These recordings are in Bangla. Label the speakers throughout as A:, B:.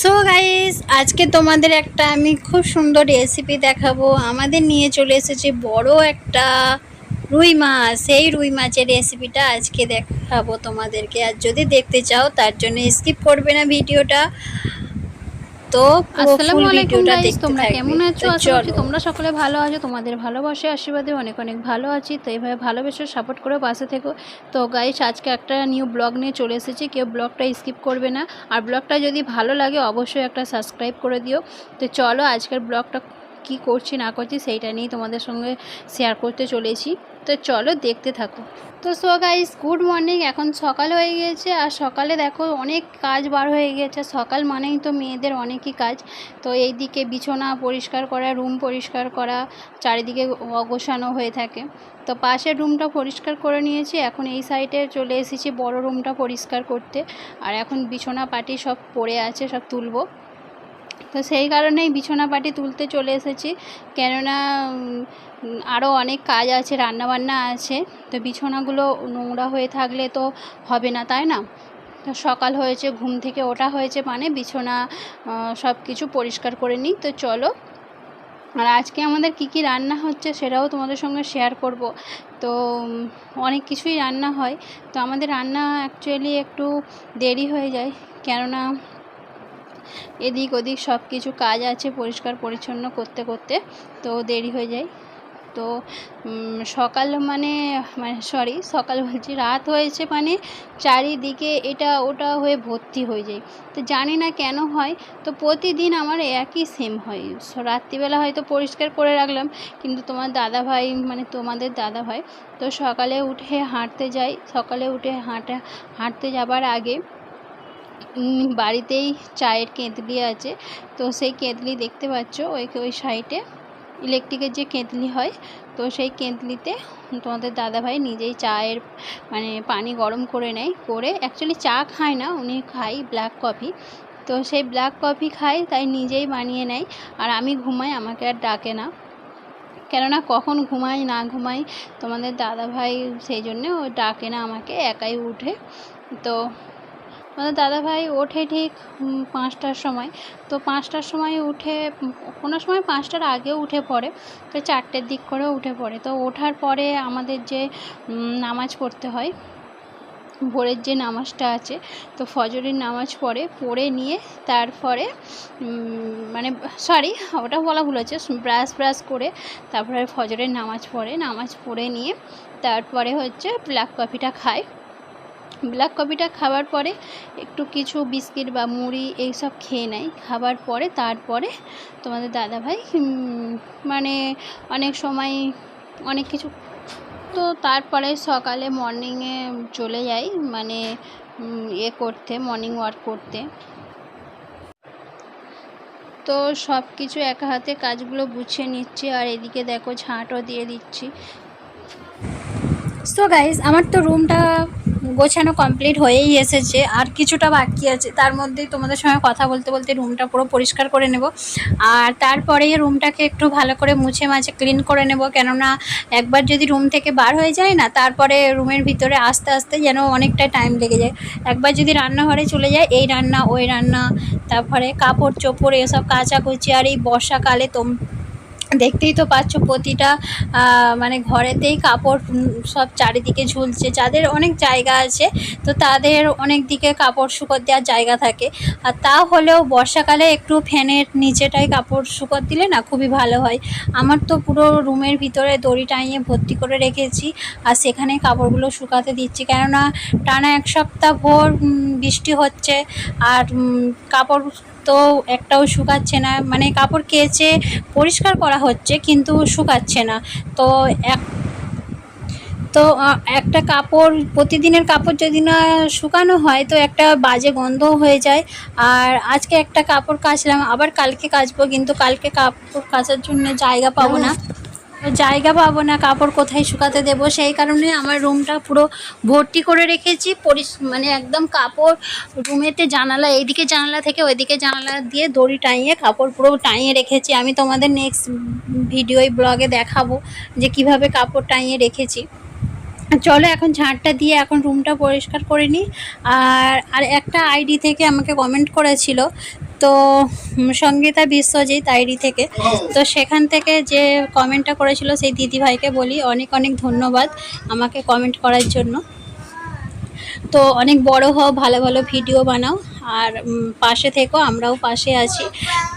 A: সো গাইস আজকে তোমাদের একটা আমি খুব সুন্দর রেসিপি দেখাবো। আমাদের নিয়ে চলে এসেছে বড় একটা রুই মাছ। সেই রুই মাছের রেসিপিটা আজকে দেখাবো তোমাদেরকে। আর যদি দেখতে চাও, তার জন্য স্কিপ করবে না ভিডিওটা। তো পুরো
B: আসসালামু
A: ফুল
B: আলাইকুম গাইস তোমরা কেমন আছো? আশা করছি তোমরা সকলে ভালো আছো। তোমাদের ভালোবাসে আশীর্বাদে অনেক অনেক ভালো আছি। তো এইভাবে ভালোবেসে সাপোর্ট করে পাশে থেকো। তো গাইস আজকে একটা নিউ ব্লগ নিয়ে চলে এসেছি। কেউ ব্লগটা স্কিপ করবে না। আর ব্লগটা যদি ভালো লাগে অবশ্যই একটা সাবস্ক্রাইব করে দিও। তো চলো আজকের ব্লগটা কি করছি, না করছি সেইটা নিয়ে তোমাদের সঙ্গে শেয়ার করতে চলেছি। তো চলো দেখতে থাকো। তো সো গাইস গুড মর্নিং এখন সকাল হয়ে গিয়েছে আর সকালে দেখো অনেক কাজ বার হয়ে গিয়েছে সকাল মানেই তো মেয়েদের অনেকই কাজ। তো এইদিকে বিছানা পরিষ্কার করা রুম পরিষ্কার করা, চারিদিকে অগোছানো হয়ে থাকে। তো পাশের রুমটা পরিষ্কার করে নিয়েছি। এখন এই সাইডে চলে এসেছি বড় রুমটা পরিষ্কার করতে। আর এখন বিছানা পাটি সব পড়ে আছে, সব তুলবো। তো সেই কারণেই বিছানা পাটি তুলতে চলে এসেছি। কেননা আরও অনেক কাজ আছে, রান্নাবান্না আছে, তো বিছানাগুলো নোংরা হয়ে থাকলে তো হবে না, তাই না? তো সকাল হয়েছে, ঘুম থেকে ওঠা হয়েছে মানে বিছানা সব কিছু পরিষ্কার করে নিই। তো চলো, আর আজকে আমাদের কি কি রান্না হচ্ছে সেটাও তোমাদের সঙ্গে শেয়ার করব। তো অনেক কিছুই রান্না হয়, তো আমাদের রান্না অ্যাকচুয়ালি একটু দেরি হয়ে যায়, কেননা এদিক ওদিক সব কিছু কাজ আছে, পরিষ্কার পরিচ্ছন্ন করতে করতে, তো দেরি হয়ে যায়। তো সকাল মানে মানে সরি সকাল বলছি, রাত হয়েছে মানে চারিদিকে এটা ওটা হয়ে ভর্তি হয়ে যায়। তো জানি না কেন হয়, তো প্রতিদিন আমার একই সেম হয়। রাত্রিবেলা হয়তো পরিষ্কার করে রাখলাম, কিন্তু তোমার দাদা ভাই মানে তোমাদের দাদা ভাই তো সকালে উঠে হাঁটতে যাই সকালে উঠে হাঁটা, হাঁটতে যাবার আগে বাড়িতেই চায়ের কেঁতলি আছে। তো সেই কেঁতলি দেখতে পাচ্ছ ওই ওই সাইডে ইলেকট্রিকের যে কেঁতলি হয়, তো সেই কেঁতলিতে তোমাদের দাদাভাই নিজেই চায়ের মানে পানি গরম করে নেয়, করে অ্যাকচুয়ালি চা খায় না, উনি খায় ব্ল্যাক কফি তো সেই ব্ল্যাক কফি খায়, তাই নিজেই বানিয়ে নেয়। আর আমি ঘুমাই, আমাকে আর ডাকে না। কেননা কখন ঘুমাই, না ঘুমাই, তোমাদের দাদাভাই সেই জন্যে ও ডাকে না আমাকে, একাই উঠে। তো আমাদের দাদাভাই ওঠে ঠিক পাঁচটার সময়। তো পাঁচটার সময় উঠে, কোনো সময় পাঁচটার আগেও উঠে পড়ে, তো চারটের দিক করেও উঠে পড়ে। তো ওঠার পরে আমাদের যে নামাজ পড়তে হয়, ভোরের যে নামাজটা আছে, তো ফজরের নামাজ পড়ে পড়ে নিয়ে তারপরে মানে সরি ওটা বলা ভুল হচ্ছে, ব্রাশ ব্রাশ করে তারপরে ফজরের নামাজ পড়ে নামাজ পড়ে নিয়ে তারপরে হচ্ছে ব্ল্যাক কফিটা খায়। ব্ল্যাক কফিটা খাওয়ার পরে একটু কিছু বিস্কিট বা মুড়ি এইসব খেয়ে নেয়। খাবার পরে তারপরে তোমাদের দাদাভাই মানে অনেক সময় অনেক কিছু তো তারপরে সকালে মর্নিংয়ে চলে যাই মানে এ করতে মর্নিং ওয়াক করতে। তো সব কিছু একা হাতে কাজগুলো গুছিয়ে নিচ্ছি আর এদিকে দেখো ঝাঁটও দিয়ে দিচ্ছি।
A: সো গাইস আমার তো রুমটা গোছানো কমপ্লিট হয়েই এসেছে, আর কিছুটা বাকি আছে। তার মধ্যেই তোমাদের সঙ্গে কথা বলতে বলতে রুমটা পুরো পরিষ্কার করে নেব। আর তারপরে রুমটাকে একটু ভালো করে মুছে মাছে ক্লিন করে নেব, কেননা একবার যদি রুম থেকে বার হয়ে যায় না, তারপরে রুমের ভিতরে আস্তে আস্তে যেন অনেকটা টাইম লেগে যায়। একবার যদি রান্নাঘরে চলে যায়, এই রান্না, ওই রান্না, তারপরে কাপড় চোপড় এসব কাচাকুচি, আর এই বর্ষাকালে তোম দেখতেই তো পাচ্ছ প্রতিটা মানে ঘরেতেই কাপড় সব চারিদিকে ঝুলছে। যাদের অনেক জায়গা আছে, তো তাদের অনেক দিকে কাপড় শুকোর দেওয়ার জায়গা থাকে। আর তা হলেও বর্ষাকালে একটু ফ্যানের নিচেটাই কাপড় শুকোর দিলে না খুবই ভালো হয়। আমার তো পুরো রুমের ভিতরে দড়ি টাঙিয়ে ভর্তি করে রেখেছি, আর সেখানে কাপড়গুলো শুকাতে দিচ্ছি। কেননা টানা এক সপ্তাহ ভোর বৃষ্টি হচ্ছে, আর কাপড় তো একটাও শুকাচ্ছে না। মানে কাপড় কেচে পরিষ্কার করা হচ্ছে কিন্তু শুকাচ্ছে না। তো এক তো একটা কাপড় প্রতিদিনের কাপড় যদি না শুকানো হয় তো একটা বাজে গন্ধ হয়ে যায়। আর আজকে একটা কাপড় কাচলাম আবার কালকে কাচবো কিন্তু কালকে কাপড় কাচার জন্য জায়গা পাবো না। জায়গা পাবো না, কাপড় কোথায় শুকাতে দেবো, সেই কারণে আমার রুমটা পুরো ভর্তি করে রেখেছি। পরিস মানে একদম কাপড় রুমেতে জানালা, এইদিকে জানালা থেকে ওইদিকে জানালা দিয়ে দড়ি টাঙিয়ে কাপড় পুরো টাঙিয়ে রেখেছি। আমি তোমাদের নেক্সট ভিডিও ব্লগে দেখাবো যে কীভাবে কাপড় টাঙিয়ে রেখেছি। চলো এখন ঝাঁটটা দিয়ে এখন রুমটা পরিষ্কার করে নিই। আর আর একটা আইডি থেকে আমাকে কমেন্ট করেছিল
B: তো সঙ্গীতা বিশ্বজিৎ আইডি থেকে। তো সেখান থেকে যে কমেন্টটা করেছিল সেই দিদিভাইকে বলি, অনেক অনেক ধন্যবাদ আমাকে কমেন্ট করার জন্য। তো অনেক বড় হও, ভালো ভালো ভিডিও বানাও, আর পাশে থেকো, আমরাও পাশে আছি।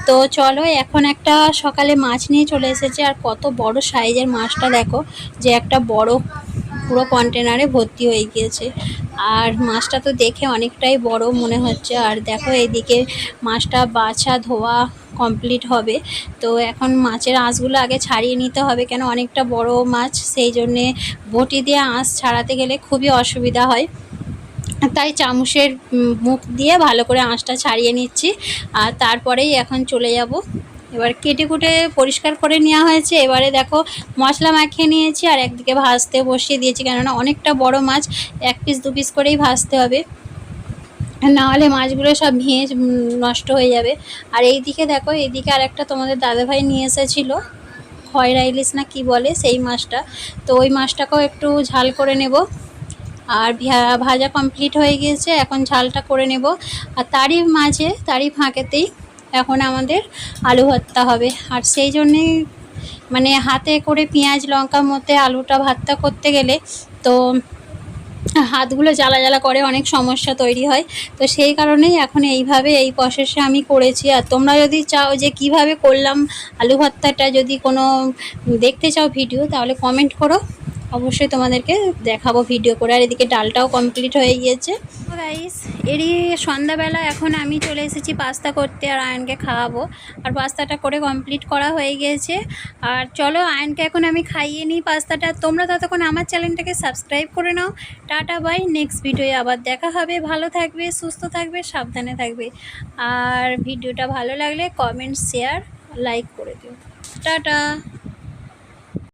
B: তো চলো, এখন একটা সকালে মাছ নিয়ে চলে এসেছে, আর কত বড় সাইজের মাছটা দেখো, যে একটা বড় পুরো কন্টেনারে ভর্তি হয়ে গিয়েছে। আর মাছটা তো দেখে অনেকটাই বড় মনে হচ্ছে। আর দেখো এইদিকে মাছটা বাছা ধোয়া কমপ্লিট হবে। তো এখন মাছের আঁশগুলো আগে ছাড়িয়ে নিতে হবে কেন অনেকটা বড় মাছ, সেই জন্যে বটি দিয়ে আঁশ ছাড়াতে গেলে খুবই অসুবিধা হয়। তাই চামচের মুখ দিয়ে ভালো করে আঁশটা ছাড়িয়ে নিচ্ছি। আর তারপরেই এখন চলে যাব। এবার কেটে কুটে পরিষ্কার করে নেওয়া হয়েছে। এবারে দেখো মশলা মাখিয়ে নিয়েছি আর একদিকে ভাজতে বসিয়ে দিয়েছি কেননা অনেকটা বড় মাছ এক পিস দু পিস করেই ভাজতে হবে। নাহলে মাছগুলো সব উম, নষ্ট হয়ে যাবে। আর এই দিকে দেখো এইদিকে আর একটা তোমাদের দাদাভাই নিয়ে এসেছিল খয়রা ইলিশ না কি বলে সেই মাছটা। তো ওই মাছটাকেও একটু ঝাল করে নেব। আর ভাজা কমপ্লিট হয়ে গিয়েছে এখন ঝালটা করে নেব। আর তারই মাঝে তারই ফাঁকেতেই এখন আমাদের আলু ভর্তা হবে। আর সেই জন্যেই মানে হাতে করে পেঁয়াজ, লঙ্কার মধ্যে আলুটা ভর্তা করতে গেলে তো হাতগুলো জ্বালা জ্বালা করে, অনেক সমস্যা তৈরি হয়। তো সেই কারণেই এখন এইভাবে এই প্রসেসে আমি করেছি। আর তোমরা যদি চাও যে কীভাবে করলাম আলু ভর্তাটা, যদি কোনো দেখতে চাও ভিডিও তাহলে কমেন্ট করো। অবশ্যই তোমাদেরকে দেখাবো ভিডিও করে। আর এদিকে ডালটাও কমপ্লিট হয়ে গিয়েছে। গাইস এরই সন্ধ্যাবেলা এখন আমি চলে এসেছি পাস্তা করতে আর আয়নকে খাওয়াবো। আর পাস্তাটা করে কমপ্লিট করা হয়ে গিয়েছে। আর চলো আয়নকে এখন আমি খাইয়ে নিই পাস্তাটা তোমরা ততক্ষণ আমার চ্যানেলটাকে সাবস্ক্রাইব করে নাও। টাটা বাই নেক্সট ভিডিওয়ে আবার দেখা হবে। ভালো থাকবে, সুস্থ থাকবে, সাবধানে থাকবে। আর ভিডিওটা ভালো লাগলে কমেন্ট শেয়ার লাইক করে দিও। টাটা।